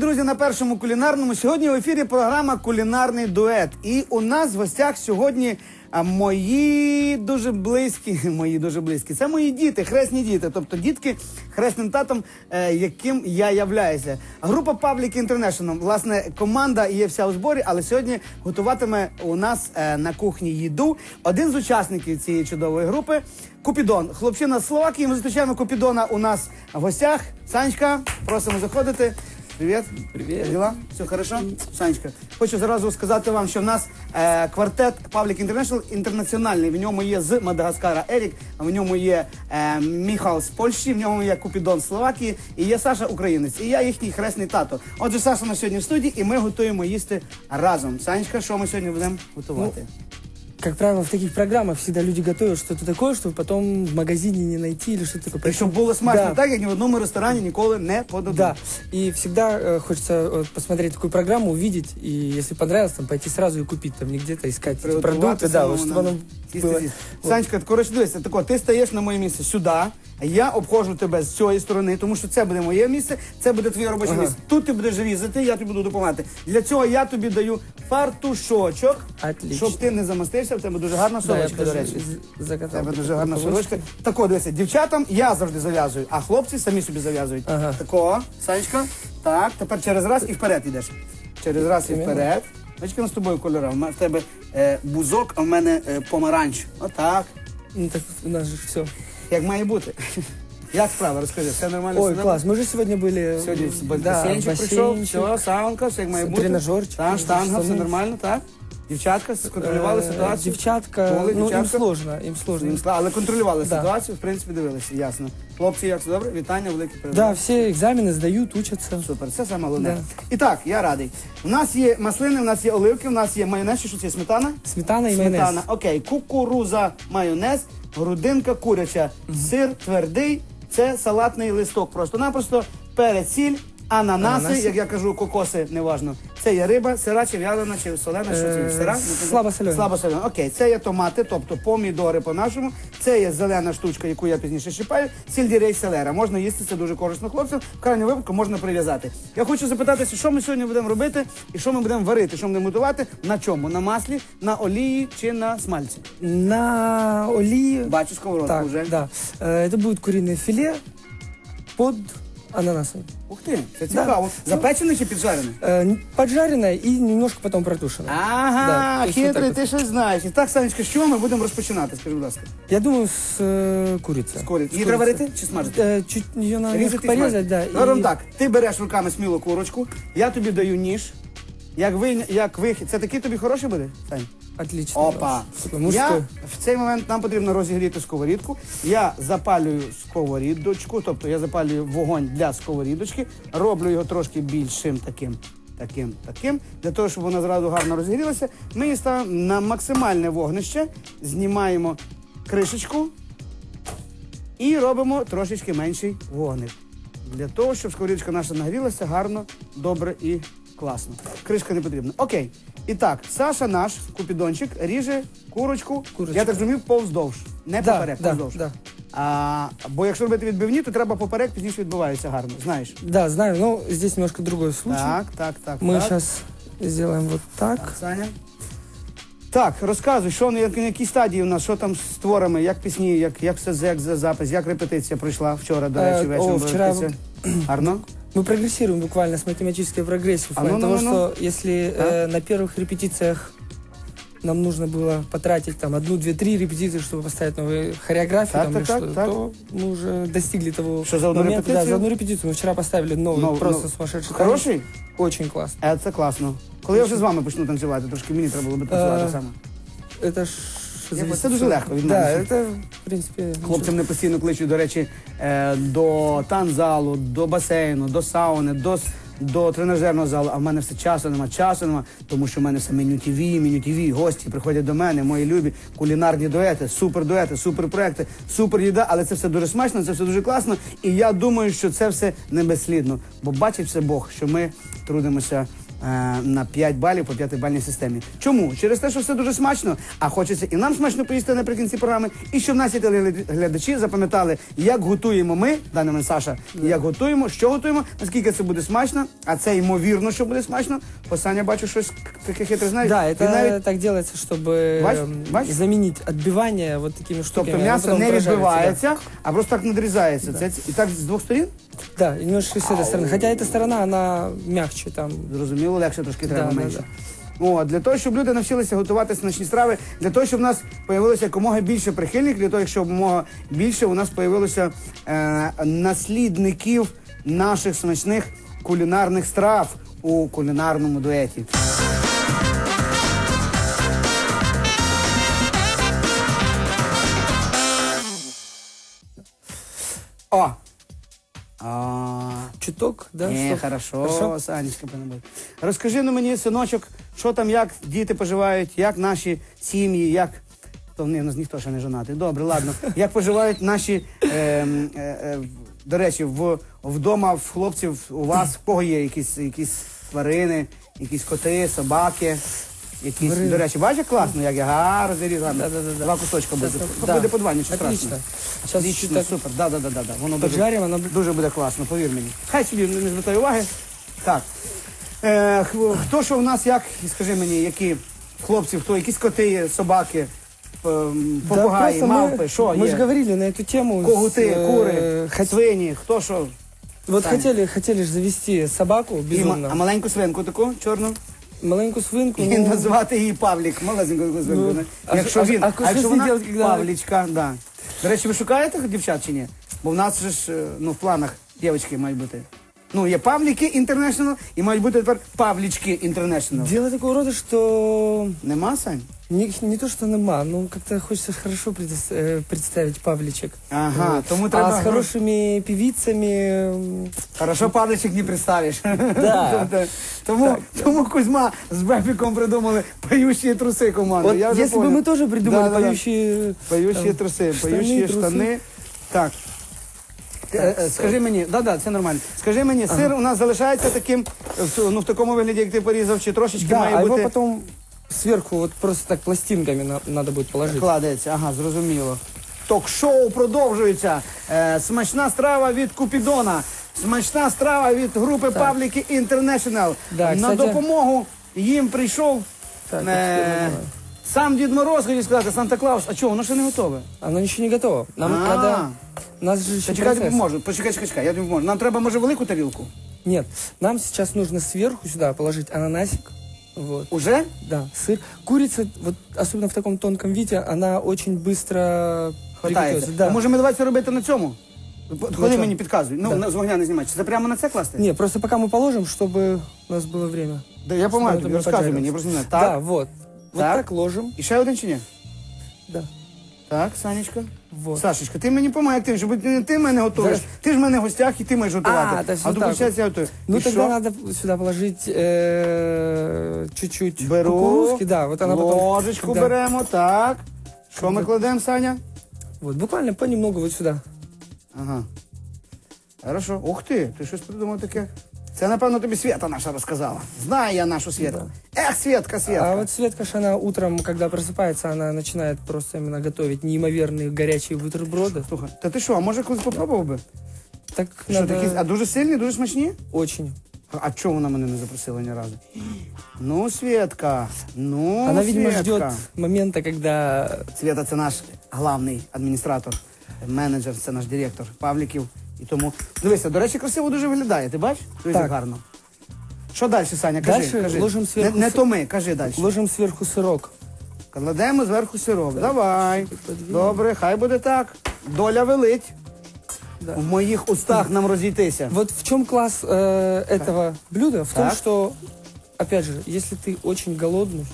друзі, на першому кулінарному. Сьогодні в ефірі програма Кулінарний дует. І у нас в гостях сьогодні мої дуже близькі, мої дуже близькі. Це мої діти, хресні діти, тобто дітки хресним татом, е, яким я являюся. Група Public International, власне, команда є вся у зборі, але сьогодні готуватиме у нас е, на кухні їду. Один з учасників цієї чудової групи Купідон. Хлопчина з Словакії. Ми зустрічаємо Купідона у нас в гостях. Санечка, просимо заходити. Привіт. Привіт. Як Діла? Все хорошо? Санечка. Хочу зразу сказати вам, що в нас е, квартет Public International інтернаціональний. В ньому є з Мадагаскара Ерік, в ньому є е, Міхал з Польщі, в ньому є Купідон з Словакії і є Саша Українець. І я їхній хресний тато. Отже, Саша на сьогодні в студії, і ми готуємо їсти разом. Санечка, що ми сьогодні будемо готувати? Как правило, в таких программах всегда люди готовят что-то такое, что потом в магазине не найти или что-то такое. І щоб було смачно Да. так, як ні в одному ресторані ніколи не подадуть. Да, и всегда э, хочется вот, посмотреть такую программу, увидеть, и если понравилось, там пойти сразу и купить, там не где-то искать эти продукты, да, вот, чтобы оно было. Вот. Санечка, коротше, дивися, тако, ти стаєш на моє місце сюди, а я обходжу тебе з цієї сторони, тому що це буде моє місце, це буде твоє робоче Ага. місце. Тут ти будеш різати, я тобі буду допомагати. Для цього я тобі даю фартушочок, Отлично. щоб ти не замастився, В тебе дуже гарна сорочка, до речі. В тебе дуже гарна сорочка. Тако, дивися, дівчатам я завжди зав'язую, а хлопці самі собі зав'язують. Ага. Тако, Санечка. Так, тепер через раз і вперед йдеш. Через раз і вперед. Бачки, у нас з тобою кольора. В В тебе е, бузок, а в мене е, помаранч. Отак. Ну, так у нас же все. Як має бути. Як справа, розкажи, все нормально? Ой, все класс, мы же сегодня были... Сьогодні да, басейнчик прийшов, бассейнчик. все, саунка, все як має бути. Тренажерчик, Так, штанга, все нормально, так? Дівчатка сконтролювали Э, ситуацію. Девчатка, Коли ну им дівчатка? сложно, им сложно. Їм скла- Але контролювали Да. ситуацію, в принципі, дивилися, ясно. Хлопці, як все добре? Вітання, велике Да, передання. все экзамены сдают, учатся. Супер, це саме головне. Да. І так, я радий. У нас є маслини, у нас є оливки, у нас є майонез, чи що це сметана? Сметана и майонез. Сметана, окей, кукуруза, майонез, грудинка куряча, сир твердий, це салатний листок. Просто-напросто перець, сіль, ананаси, Ананаси. як я кажу, кокоси, неважно. Це є риба, сира чи в'ялена, чи солена, що це? Е, Сира? слабосолена. Слабосолена. Окей, це є томати, тобто помідори по-нашому. Це є зелена штучка, яку я пізніше щипаю. Сільдірей селера. Можна їсти, це дуже корисно хлопцям. В крайньому випадку можна прив'язати. Я хочу запитатися, що ми сьогодні будемо робити і що ми будемо варити, що ми будемо готувати, на чому? На маслі, на олії чи на смальці? На олии... Бачу сковородку Так, вже. да. Э, Это будет куриное филе под ананасом. Ух ти, це цікаво. Запечене чи піджарене? Э, Поджаренное и немножко потом протушенное. Ага, Да, то есть вот хитрий, так ти щось знаєш. І так, Санечка, що ми будемо розпочинати? Скажи, будь ласка. Я думаю, с э, курицей. З курі- С Її треба курицей. варити чи смажити? Э, Чуть ее надо немножко Різати і порезать, да. смажити. Робимо и- так. Ти береш руками сміло курочку, я тобі даю ніж. Як ви як вихід. Це такий тобі хороший буде? Сань? Отлично. Опа. Такой Я мужской. в цей момент нам потрібно розігріти сковорідку. Я запалюю сковорідочку, тобто я запалюю вогонь для сковорідочки, роблю його трошки більшим таким. Таким, таким, для того, щоб вона зразу гарно розгрілася. Ми її ставимо на максимальне вогнище, знімаємо кришечку і робимо трошечки менший вогник. Для того, щоб сковорідочка наша нагрілася гарно, добре і класно. Кришка не потрібна. Окей. І так, Саша наш купідончик ріже курочку. Курочку. Я так розумію, повздовж. Не Да, поперек, да, повздовж. да. А, бо якщо робити відбивні, то треба поперек, пізніше відбиваються гарно. Знаєш. Да, знаю, но здесь немножко другой случай. Так, так, так. Мы так. сейчас сделаем вот так. Саня. Так, розказуй, що на як- на якій стадії у нас, що там з творами, як пісні, як, як все як за запис, як репетиція пройшла вчора, до Е, речі, о, вечором. була вчора- репетиція. Гарно? Мы прогрессируем буквально с математической прогрессией. В А плане ну, того, ну, ну, ну. что если э, на первых репетициях нам нужно было потратить там одну, две, три репетиции, чтобы поставить новые хореографии, Так, там, так, или так, что, так. то мы уже достигли того Что, за одну момента. Да, репетицию? за одну репетицию. Мы вчера поставили новый, Нов- просто нов- сумасшедший Хороший? танец. Очень классно. Е, це класно. Коли я вже з вами почну танцювати, трошки мені треба було би танцювати Е, саме. Это ж... Зависит це дуже легко від Да, мене. в принципе... Хлопці мене постійно кличуть, до речі, е, до танзалу, до басейну, до сауни, до, с- до тренажерного залу. А в мене все часу нема, часу нема, тому що в мене все меню ТВ, меню ТВ, гості приходять до мене, мої любі кулінарні дуети, супер дуети, супер проекти, супер їда, але це все дуже смачно, це все дуже класно. І я думаю, що це все не безслідно. Бо бачить все Бог, що ми трудимося на 5 балів по 5 бальній системі. Чому? Через те, що все дуже смачно, а хочеться і нам смачно поїсти наприкінці програми, і щоб наші телеглядачі запам'ятали, як готуємо ми, даний момент Саша, як готуємо, що готуємо, наскільки це буде смачно, а це ймовірно, що буде смачно. Бо Саня, бачу, щось таке хитре знає. Да, І это навіть так делается, чтобы Бач- эм, бач? заменить отбивание вот такими штуками. Тобто оно м'ясо потом не прожарится, відбивається, а просто так надрізається. Це і так з двох сторін? Да, да немножко с этой стороны. Хотя эта сторона, она мягче там. Зрозуміло, легше трошки треба Да, да, менше. О, для того, щоб люди навчилися готувати смачні страви, для того, щоб у нас появилося якомога більше прихильників, для того, щоб якомога більше у нас появилося е, наслідників наших смачних кулінарних страв у кулінарному дуеті. О! А, Чуток, да? Ні, что? хорошо, Хорошо? Санечка. Розкажи ну мені, синочок, що там, як діти поживають, як наші сім'ї, як. То ні, у нас ніхто ще не жонатий. Добре, ладно. Як поживають наші, е, е, е, до речі, в, вдома в хлопців, у вас, в кого є якісь, якісь тварини, якісь коти, собаки Якісь, Тварини. до речі, бачиш, як класно, як я гарно зарізав. Да-да-да-да. Два кусочка буде. Щас, Ну, да. Буде по два, нічого Отлично. страшного. Сейчас Отлично, чуть так супер, да, да, да, да, да. Воно дуже, поджарим, оно... дуже буде класно, повір мені. Хай собі не звертає уваги. Так. Е, х- хто що в нас, як, скажи мені, які хлопці, хто, якісь коти, є, собаки, ем, Да, попугаї, просто мы- мавпи, що Мы є? же говорили на эту тему. Когути, с, э, кури, хот- свині, хто що? Вот Сами. хотели, хотели же завести собаку І ма- безумно. а маленьку свинку таку, чорну? Маленькую свинку. І ну, назвати її Павлік, малесеньку свинку. Ну, а якщо що- він, а а, що якщо вона делать, когда- Павлічка, да. До речі, ви шукаєте дівчат чи ні? Бо в нас же ж, е, ну, в планах дівчатки мають бути. Ну, є Павліки Інтернешнл і мають бути тепер Павлічки Інтернешнл. Дело такого рода, что Нема, Сань? не, не то, что нема, но как-то хочется хорошо предос- э, представить Павличек. Ага, Вот. тому треба... А с хорошими певицами... м, Хорошо, Павлічик не представиш. Да. Тобто, тому, тому Кузьма з Бепіком придумали поющі труси команду. Вот Я вже если бы понял. мы тоже придумали Да-да-да. поющие... Поющі там, труси, штани, поющі труси. штани. Так. Е, е, Скажи мені, да, да, це нормально. Скажи мені, сир у нас залишається таким, е, ну в такому вигляді, як ти порізав, чи трошечки Да, має а бути потом сверху вот просто так пластинками на- надо будет положить. кладеться. Ага, зрозуміло. Ток-шоу продовжується. Е, смачна страва від Купідона. Смачна страва від групи Павліки Інтернешнл. Да, На кстати- допомогу їм прийшов Так, е, сам Дід Мороз, хотів сказати, Санта-Клаус. А чого, воно ще не готове? Оно еще не готово. Нам А. надо... У нас же еще Та чекай, процесс. можу. Почекай, чекай, чекай, я тобі можу. Нам треба, може, велику тарілку? Нет, нам сейчас нужно сверху сюда положить ананасик. Вот. Уже? Да, сыр. Курица, вот особенно в таком тонком виде, она очень быстро Хватається. приготовится. Да. А може ми давай це робити на цьому? Ходи чому? мені підказуй. Ну, Да. на- з вогня не знімай. Чи це прямо на це класти? Не, просто пока мы положим, чтобы у нас было время. Да, я помагаю Чтобы тобі, это розказуй поджарилось. мені, я просто не знаю. Да, Так. вот. Вот Так. так, ложим. І ще один чи ні? Да. Так, Санечка. Вот. Сашечка, ти мені помагай, ти, щоб ти, ти мене готуєш. Зараз. Ти ж в мене в гостях і ти маєш готувати. А, а тут, так виходить, я готую. Ну І тогда що? надо сюда положить э, чуть-чуть Беру, кукурузки, да, вот она потом. ложечку Да. беремо, так. Що ми кладемо, Саня? Вот буквально понемногу вот сюда. Ага. Хорошо. Ух ти, ти щось придумав таке. Це, напевно, тобі Свята наша розказала. Знаю я нашу Світку. Ех, Світка, Світка. А вот Светка ж, она утром, когда просыпается, она начинает просто именно готовить неимоверные горячие бутерброды. Слухай, та ти що, а може колись попробував би? Так Що, надо такі, а дуже сильні, дуже смачні? очень. А чого вона мене не запросила ні разу? Ну, Світка, ну, Она, видимо, Свєтка. ждет момента, когда... Свята це наш главний адміністратор, менеджер, це наш директор Павліків. І тому. Дивися, до речі, красиво дуже виглядає. Ти бачиш? Дивись, як Так. гарно. Що далі, Саня? Кажи, Дальше кажи. ложимо не, зверху не с- то ми, кажи далі. Ложим сверху сырок. Кладемо зверху сирок. Давай. подвинемо. Добре, хай буде так. Доля велить. Да. В моїх устах нам розійтися. Вот в чем класс э, этого блюда? В том, Так. что, опять же, если ты очень голодный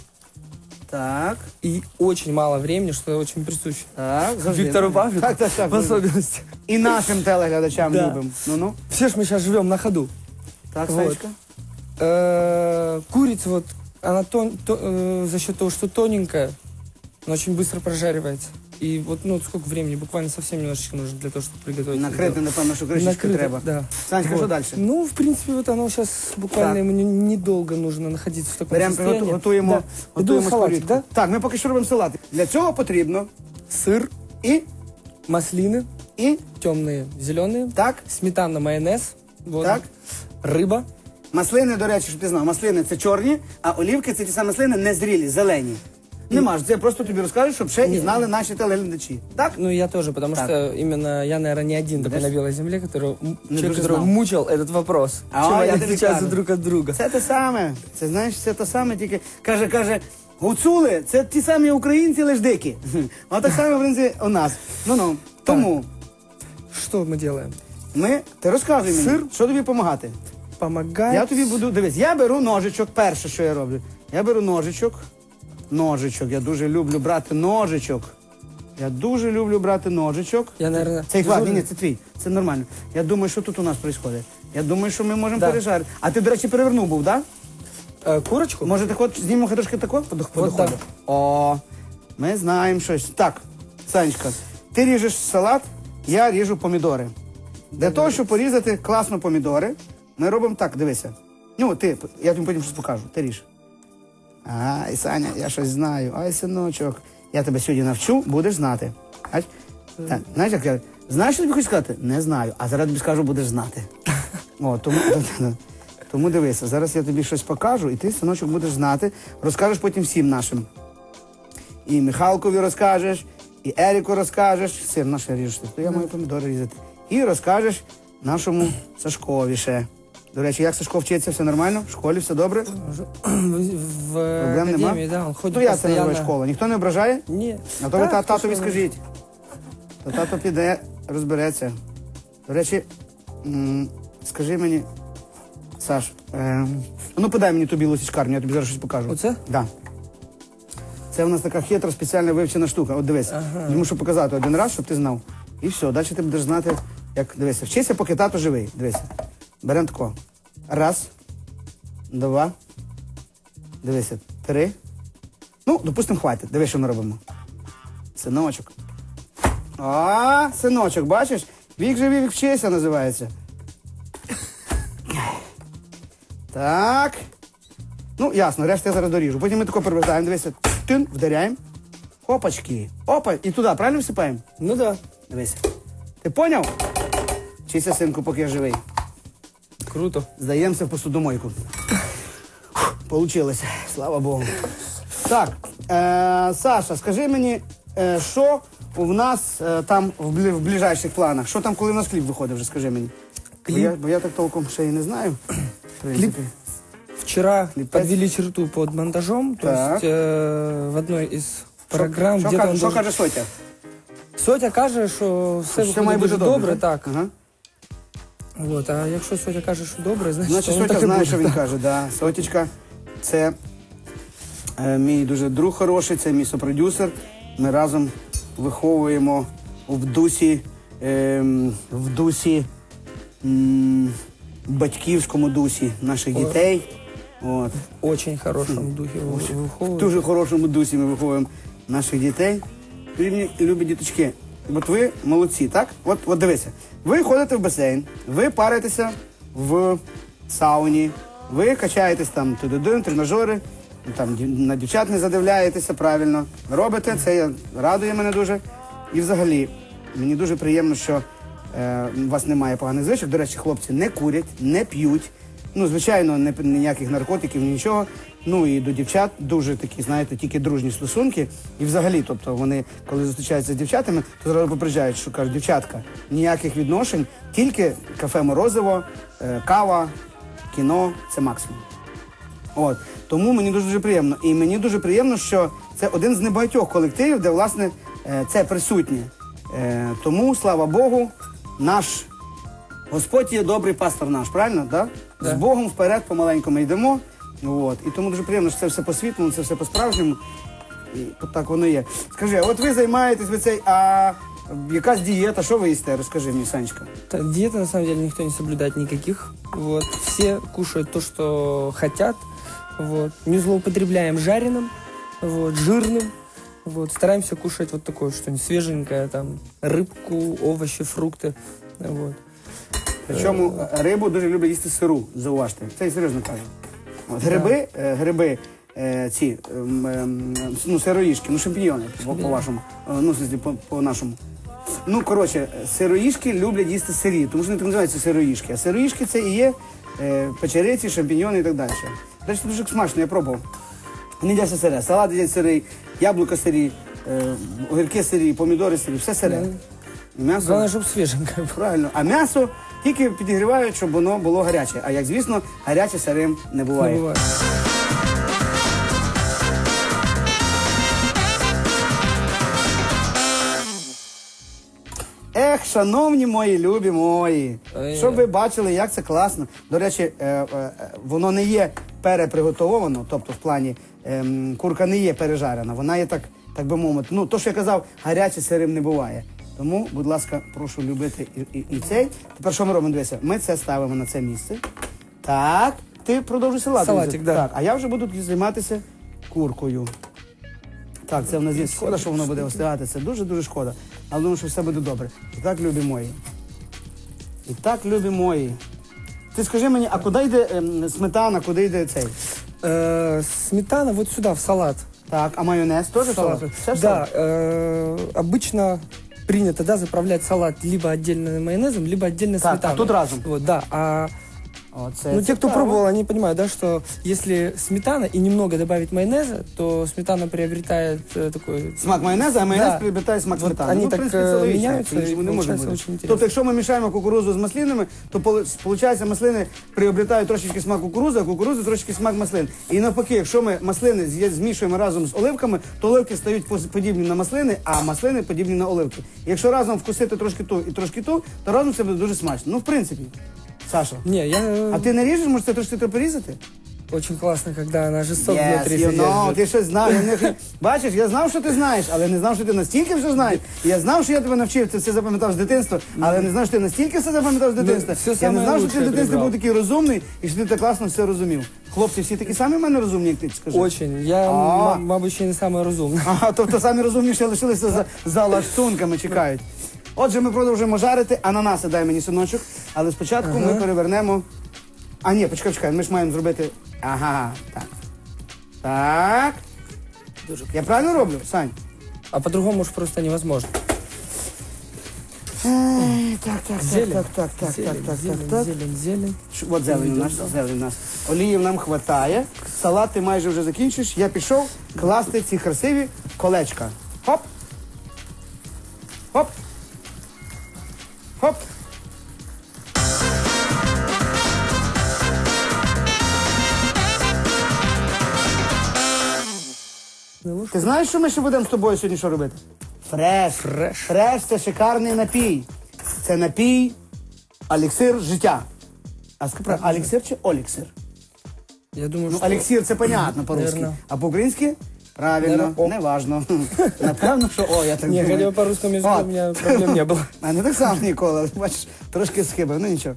Так, и очень мало времени, что очень присуще. так. Виктору Павлику Так, так, так. в особенности. І нашим телеглядачам Да. любим. Ну-ну. Все ж мы сейчас живем на ходу. Так, Вот. Санечка. Э, Курица вот, она тон, то- э, за счет того, что тоненькая, она очень быстро прожаривается. И вот, ну, сколько времени? Буквально совсем немножечко нужно для того, чтобы приготовить. Накрити, напевно, що кришечку Накрыто, треба. да. Санечка, Вот. що далі? Ну, в принципе, вот оно сейчас буквально Так. ему не- недолго нужно находиться в таком Беремо, состоянии. приготу- готуємо, Да. готуємо Иду салатик, сковорідку. да? Так, ми поки що робимо салат. Для цього потрібно Сыр, і, маслины, і, темные, зеленые, так, сметана, майонез, вот, Так. рыба. Маслини, до речі, щоб ти знав, маслини це чорні, а олівки це ті самі маслини незрілі, зелені. Нема ж, це я просто тобі розкажу, щоб ще і знали наші телеглядачі. Так? Ну, я тоже, потому Так. что именно я, наверное, не один такой Подожди. на белой земле, который, м- Не человек, дуже который знал. мучил этот вопрос. А, Чем я они тебе отличаются кажу. друг от друга. Це те саме. Це знаєш, це те саме, тільки каже, каже, гуцули це ті самі українці, лиш дикі. А так само, в принципі, у нас. Ну ну. Тому Что мы делаем? ми, ти розказуй мені, Сир. що тобі допомагати. Помогать. Я тобі буду, дивись, я беру ножичок, перше, що я роблю. Я беру ножичок. Ножичок. Я дуже люблю брати ножичок. Я дуже люблю брати ножичок. Я, наверное, Цей клад, ні, ні, це твій. Це нормально. Я думаю, що тут у нас відбувається. Я думаю, що ми можемо Да. пережарити. А ти, до речі, перевернув був, так? Да? Э, курочку? Може, так от знімемо трошки тако по дох- по От доходу? так. О, ми знаємо щось. Так, Санечка, ти ріжеш салат, я ріжу помідори. Для того, щоб порізати класно помідори, ми робимо так, дивися. Ну, ти, я тобі потім щось покажу. Ти ріж. Ай, Саня, я щось знаю. Ай, синочок. Я тебе сьогодні навчу, будеш знати. Аж, так, знаєш, як я. Знаєш, що тобі хочу сказати? Не знаю. А зараз тобі скажу, будеш знати. О, тому, тому дивися, зараз я тобі щось покажу, і ти, синочок, будеш знати. Розкажеш потім всім нашим. І Михалкові розкажеш, і Еріку розкажеш. Сир наш ріжеш, то я маю помідори різати. І розкажеш нашому Сашкові ще. До речі, як Сашко вчиться, все нормально? В школі все добре? В, Проблем нема? да, он ходит Ну я це постоянно. називаю школа. Ніхто не ображає? Не. А то ви та, то, татові скажіть. То тато піде, розбереться. До речі, м, скажи мені, Саш, е, ну подай мені ту білу січкарню, я тобі зараз щось покажу. Оце? Да. Це в нас така хитра, спеціально вивчена штука. От дивись, йому що показати один раз, щоб ти знав. І все, далі ти будеш знати, як дивися. Вчися, поки тато живий. Дивися. Беремо тако. Раз, два. Дивися, три. Ну, допустимо, хватить. Дивись, що ми робимо. Синочок. А, синочок, бачиш? Вік живі, вік вчися називається. Так. Ну, ясно, решта я зараз доріжу. Потім ми тако перевертаємо, дивися, тин, вдаряємо. Опачки. Опа, і туди, правильно всипаємо? Ну да, Дивися. Ти поняв? Вчися, синку, поки я живий. круто. Здаємося в посудомойку. Получилось, слава Богу. Так, е, Саша, скажи мені, е, що в нас е, там в, блі, в ближайших планах? Що там, коли в нас кліп виходить, вже скажи мені. Бо я, бо я так толком ще і не знаю. В принципі. Вчера подвели черту под монтажом, то Так. есть э, в одной из программ Що, где-то каже, що должен... каже Сотя? Сотя каже, що все Що має виходить бути дуже добре, добре, так. Ага. От, а якщо Сотя каже, що добре, значить, Значить, воно Сотя так і знає, буде. що він каже. Да. Сотічка це е, мій дуже друг хороший, це мій сопродюсер. Ми разом виховуємо в дусі, е, в дусі, м, батьківському дусі наших дітей. От. Очень хорошому духі ви- В дуже хорошому дусі ми виховуємо наших дітей. Рівні любі діточки. От ви молодці, так? От, от дивися. Ви ходите в басейн, ви паритеся в сауні, ви качаєтесь там туди тренажери, там на дівчат не задивляєтеся правильно. Робите це радує мене дуже. І взагалі, мені дуже приємно, що е, у вас немає поганих звичок. До речі, хлопці не курять, не п'ють. Ну, звичайно, не, ніяких наркотиків, нічого. Ну і до дівчат дуже такі, знаєте, тільки дружні стосунки. І взагалі, тобто вони, коли зустрічаються з дівчатами, то зразу попереджають, що кажуть, дівчатка, ніяких відношень, тільки кафе морозиво, е, кава, кіно це максимум. От тому мені дуже дуже приємно. І мені дуже приємно, що це один з небагатьох колективів, де власне е, це присутнє. Е, Тому, слава Богу, наш Господь є добрий пастор наш, правильно? Да? Да. З Богом вперед помаленьку ми йдемо. От. І тому дуже приємно, що це все по-світлому, це все по-справжньому. І от так воно є. Скажи, от ви займаєтесь ви цей, а якась дієта, що ви їсте? Розкажи мені, Санечка. Та- Диеты на самом деле никто не соблюдает никаких. Вот. Все кушают то, что хотят. Вот. Не злоупотребляем жареным, вот, жирным. Вот, стараемся кушать вот такое что-нибудь свеженькое, там, рыбку, овощи, фрукты. Вот. Причому рибу дуже люблять їсти сиру, зауважте. Це я серйозно кажу. От, гриби, е, гриби е, ці, ем, ем, ну, сироїшки, ну шампіньйони, по- по-вашому. Е, Ну, в смысле, по- по-нашому. Ну, коротше, сироїшки люблять їсти сирі, тому що вони так називаються сироїшки. А сироїшки це і є е, печериці, шампіньйони і так далі. До речі, дуже смачно, я пробував. Не їдяться сире, салат їдять сирий, яблука сирі, е, огірки сирі, помідори сирі, все сире. М'ясо. Главное, чтобы свеженькое было. Правильно. А м'ясо тільки підігрівають, щоб воно було гаряче. А як звісно, гаряче сирим не буває. Не бывает. Шановні мої, любі мої, Ой. щоб ви бачили, як це класно. До речі, е, е, е, воно не є переприготовано, тобто в плані ем, курка не є пережарена, вона є так, так би мовити. Ну, то, що я казав, гаряче сирим не буває. Тому, будь ласка, прошу любити і, і, і цей. Тепер що ми робимо? Дивися, ми це ставимо на це місце. Так, ти продовжуй салат. Салатик, да. Так, а я вже буду займатися куркою. Так, це в нас є шкода, що воно буде остигати. Це дуже-дуже шкода. Але думаю, що все буде добре. І так, любі мої. І так, любі мої. Ти скажи мені, а куди йде ем, сметана, куди йде цей? Э, сметана вот сюда, в салат. Так, а майонез теж салат? Салат. Все ж Да, салат? э, обычно принято, да, заправлять салат либо отдельно майонезом, либо отдельно Так, а сметаной. тут разом? Вот, да. А Оце ну, те, кто пробовал, они понимают, да, что если сметана и немного добавить майонеза, то сметана приобретает э, такой... Смак майонезу, а майонез Да. приобретає смак Вот сметани. они ну, в так, принципі, е, це логічно, і не може бути. очень интересно. Тобто, якщо ми мішаємо кукурузу з маслинами, то виходить, маслини приобретають трошечки смак кукурузи, а кукурузи трошечки смак маслин. І навпаки, якщо ми маслини змішуємо разом з оливками, то оливки стають подібні на маслини, а маслини подібні на оливки. Якщо разом вкусити трошки ту і трошки ту, то разом це буде дуже смачно. Ну, в принципі, Саша. Не, я... э, А ти не ріжеш, може це трошки треба порізати? Очень классно, когда она жесток Yes, внутри you know, ти щось знав. Бачиш, я знав, що ти знаєш, але не знав, що ти настільки все знаєш. Я знав, що я тебе навчив, це все запам'ятав з дитинства, але не знав, що ти настільки все запам'ятав з дитинства. все я не знав, що ти в дитинстві був такий розумний і що ти так класно все розумів. Хлопці всі такі самі в мене розумні, як ти скажи. Очень. Я, мабуть, ще не самая разумная. Ага, тобто самі розумніші лишилися за, за лаштунками, чекають. Отже, ми продовжуємо жарити. Ананаси дай мені синочок. Але спочатку ми перевернемо. А ні, почекай, почекай, ми ж маємо зробити. Ага, так. Так. Я правильно роблю, Сань? А по-другому уж просто невозможно. Так, так, Зелень. так, так, так, так, зелень, так, так, зелень, так. зелень, зелень. Ш- От зелень у нас, зелень у нас. Олії нам хватає. Салат ти майже вже закінчиш. Я пішов класти ці красиві колечка. Хоп. Хоп. Хоп. Ти знаєш, що ми ще будемо з тобою сьогодні що робити? Фреш. Фреш. Фреш це шикарний напій. Це напій еліксир життя. А скажи, правильно, еліксир чи оліксир? Я думаю, Ну, что... еліксир це понятно по-русски. А по-українськи? Правильно, Наверно, о. неважно. Напевно, що о, я так Не, думаю. хотя бы по-русски между О. у меня проблем не было. А не так само ніколи. Бачиш, трошки схибив, ну нічого.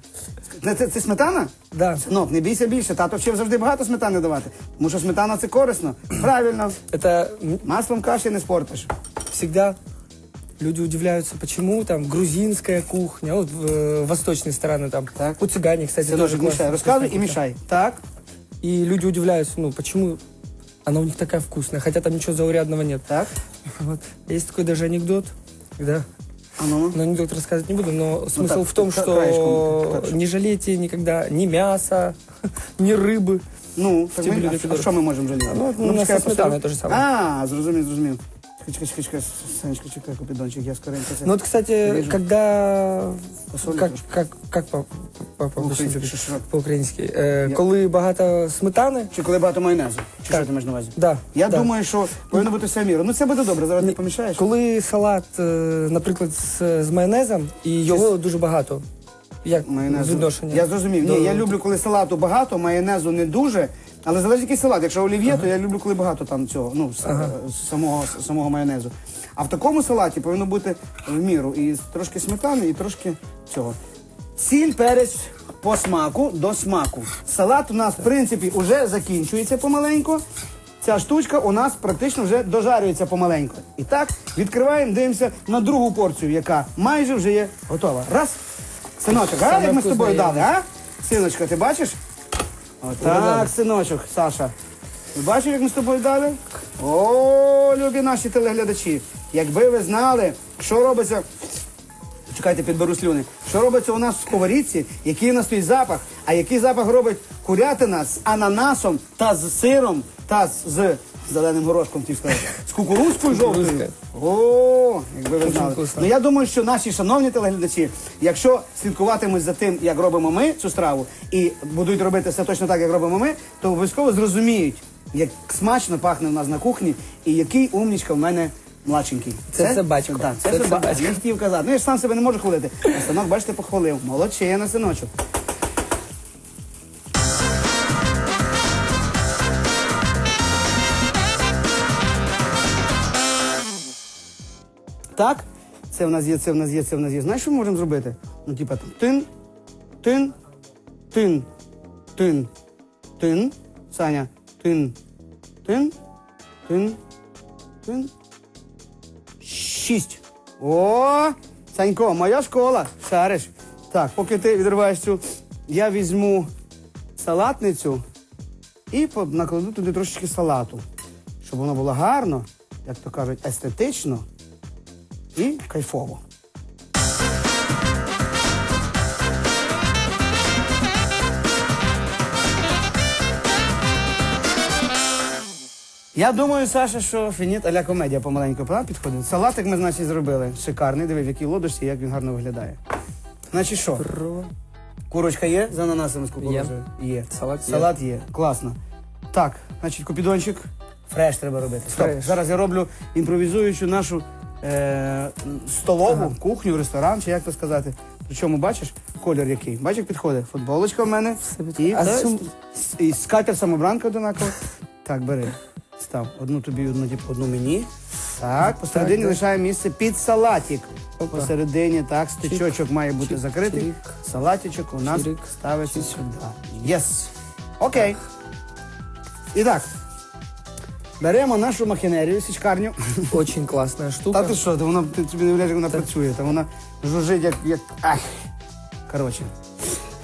Це, це, це сметана? Да. Синок, не бійся більше. Тато вчив завжди багато сметани давати. Тому що сметана це корисно. Правильно. Это м, Маслом каші не спортиш. всегда люди удивляются, почему там грузинская кухня, вот в, э, восточные страны там, Так. у цыгане, кстати, Це тоже дуже мішай. классно. Розказуй і вкусная мішай. Так. кухня. И люди удивляются, ну, почему она у них такая вкусная, хотя там ничего заурядного нет. Так. Вот. Есть такой даже анекдот, когда А ну. Но анекдот рассказывать не буду, но смысл так, в том, кра- что краешком, так, не жалейте никогда ни мяса, ни рыбы. Ну, так Ті ми, люди, а що- а які що ми можемо жаліти? Ну, ну, у нас чекай, со сметаною я те ж саме. А, зрозумів, зрозумів. Чекай, чекай, чекай, Санечка, чекай, я скоренько. Ну вот, кстати, Вижу. когда... Как, как, как по, по, по, По-українськи? Е, Коли багато сметани, Чи коли багато майонезу? Чи що ти маєш на увазі? да, Я да. думаю, що повинно бути все в міру. Ну це буде добре, зараз ти помішаєш. Коли салат, е, наприклад, з, з майонезом, і його дуже багато. Як Майонезу. відношення? Я зрозумів. Ні, я люблю, коли салату багато, майонезу не дуже. Але залежить який салат. Якщо олів'є, то я люблю, коли багато там цього, ну, с- е, самого, самого майонезу. А в такому салаті повинно бути в міру. І трошки сметани, і трошки цього. Сіль, перець по смаку до смаку. Салат у нас, в принципі, вже закінчується помаленьку. ця штучка у нас практично вже дожарюється помаленьку. І так, відкриваємо, дивимося на другу порцію, яка майже вже є готова. Раз. Синочок, а як ми з тобою дали, а? Синочка, ти бачиш? Отак, синочок, Саша. Ви бачите, як ми з тобою дали? О, любі наші телеглядачі. Якби ви знали, що робиться. Чекайте, підберу слюни. Що робиться у нас в сковорідці, який у нас стоїть запах, а який запах робить курятина з ананасом та з сиром та з, з зеленим горошком, ті сказати, з кукурузкою жовтою. О, якби ви знали. Ну я думаю, що наші шановні телеглядачі, якщо слідкуватимуть за тим, як робимо ми цю страву, і будуть робити все точно так, як робимо ми, то обов'язково зрозуміють, як смачно пахне в нас на кухні, і який умнічка в мене младшенький. Це собачко. Так, це, Це собачка. собачка. Не хотів казати. Ну я ж сам себе не можу хвалити. А синок, бачите, похвалив. Молодчина, синочок. Так, це в нас є, це в нас є, це в нас є. Знаєш, що ми можемо зробити? Ну, типа там тин, тин, тин, тин, тин, Саня, тин, тин, тин, тин. Шість. О, Санько, моя школа. Шариш. Так, поки ти відриваєш цю, я візьму салатницю і накладу туди трошечки салату, щоб воно було гарно, як то кажуть, естетично і кайфово. Я думаю, Саша, що фініт аля комедія помаленьку правда, підходить. Салатик ми, значить, зробили. Шикарний. Диви, в якій лодочці, як він гарно виглядає. Значить, що? Курочка є з ананасами з кукурузою? Є. Салат є. Салат є. Класно. Так, значить, купідончик. Фреш треба робити. Стоп. Фреш. Зараз я роблю імпровізуючу нашу е- столову, кухню, ресторан, чи як то сказати. Причому бачиш колір який? Бачиш, як підходить? Футболочка в мене. І, А та- сум- і скатер самобранка одинакова. Так, бери. Став. Одну тобі, одну, типу, одну мені. Так, посередині да. лишаємо місце під салатик. Опа. Посередині, так, стичочок має бути чик, закритий. чирик. Салатичок у нас Чирик. ставиться сюди. Єс. Окей. І так. Беремо нашу махінерію, січкарню. Очень классная Та штука. ти що, та вона ти собі не уявляєш, як вона працює, та вона жужить як. як... Ах. Коротше.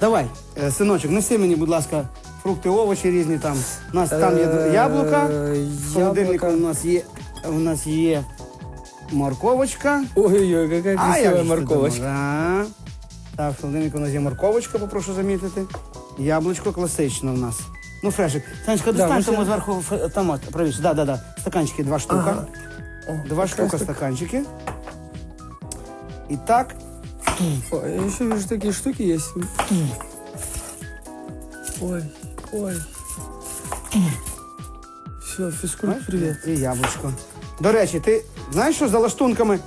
Давай, е, синочок, неси мені, будь ласка, фрукти, овочі різні там. У нас там є Е, яблука. В холодильнику яблука. у нас є. У нас є морковочка. Ой-ой-ой, какая А, як же ти морковочка. да. Так, в холодильнику у нас є морковочка, попрошу замітити. Яблучко класичне у нас. Ну, фрешик. Санечка, Да, достань ми тому ще- зверху ф- там, от, правіше. Да, да, да. Стаканчики, два штука. О, Два как штука раз так. стаканчики. І так, Ой, я еще вижу такие штуки есть. Ой, ой. Все, физкульт, Бачиш? привет. І яблучко. До речі, ти знаєш, що за лаштунками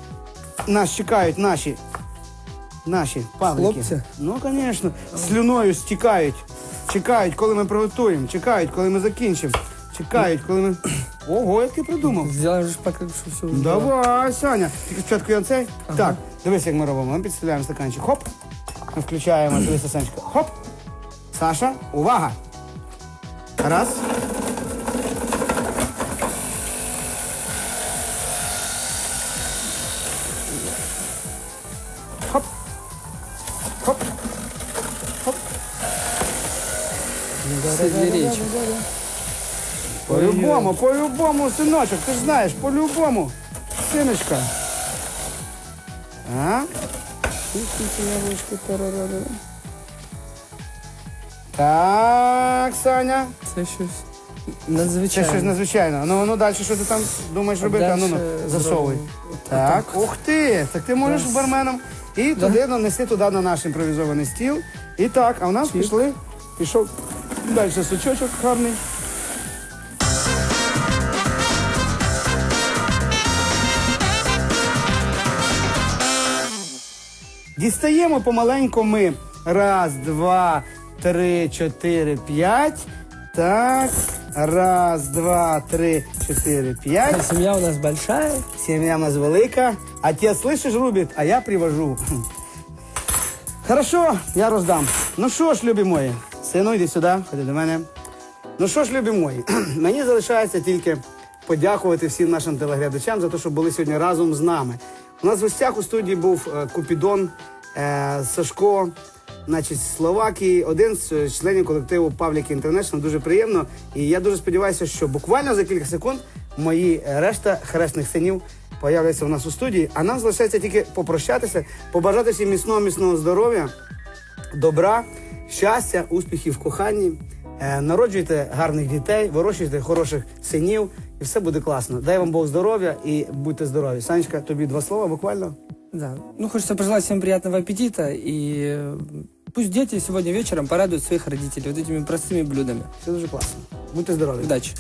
нас чекають наші наші павлики? Хлопці? Ну, звісно, слюною стікають. Чекають, коли ми приготуємо, чекають, коли ми закінчимо. Чекають, коли ми. Ого, як ти придумав. Взяли ж пакет, що все Давай, Саня. Тільки спочатку я цей. Так, дивись, як ми робимо. Ми підставляємо стаканчик. Хоп. Ми включаємо дивися, Санечка. Хоп. Саша, увага. Раз. Все для речи. По-любому, по-любому, синочок, ти ж знаєш, по-любому. Синочка. А? Так, Саня. Це щось Це надзвичайне. щось надзвичайне. Ну, ну далі, що ти там думаєш робити? А ну, ну, Дальше засовуй. зробимо Так, ух ти! Так ти можеш Раз. барменом і туди нанести туди на наш імпровізований стіл. І так, а у нас пішли, пішов далі сучочок гарний. Дістаємо помаленьку ми. Раз, два, три, чотири, п'ять. Так. Раз, два, три, чотири, п'ять. Семья у нас большая. Семья у нас велика. Отец, слышишь, рубит, а я привожу. Хорошо, я роздам. Ну що ж, любі мої, сину, йди сюди, ходи до мене. Ну що ж, любі мої, мені залишається тільки подякувати всім нашим телеглядачам за те, що були сьогодні разом з нами. У нас в гостях у студії був е, Купідон е, Сашко, значить, Словакії, один з е, членів колективу Павлік Інтернешнл. Дуже приємно. І я дуже сподіваюся, що буквально за кілька секунд мої решта хресних синів появляться у нас у студії. А нам залишається тільки попрощатися, побажати всім міцного, міцного здоров'я добра, щастя, успіхів в коханні. Е, Народжуйте гарних дітей, вирощуйте хороших синів, і все буде класно. Дай вам Бог здоров'я і будьте здорові. Санечка, тобі два слова буквально. Да. Ну, хочется пожелать всем приятного аппетита. И э, пусть дети сегодня вечером порадуют своих родителей вот этими простыми блюдами. Все дуже класно. Будьте здорові. Удачи.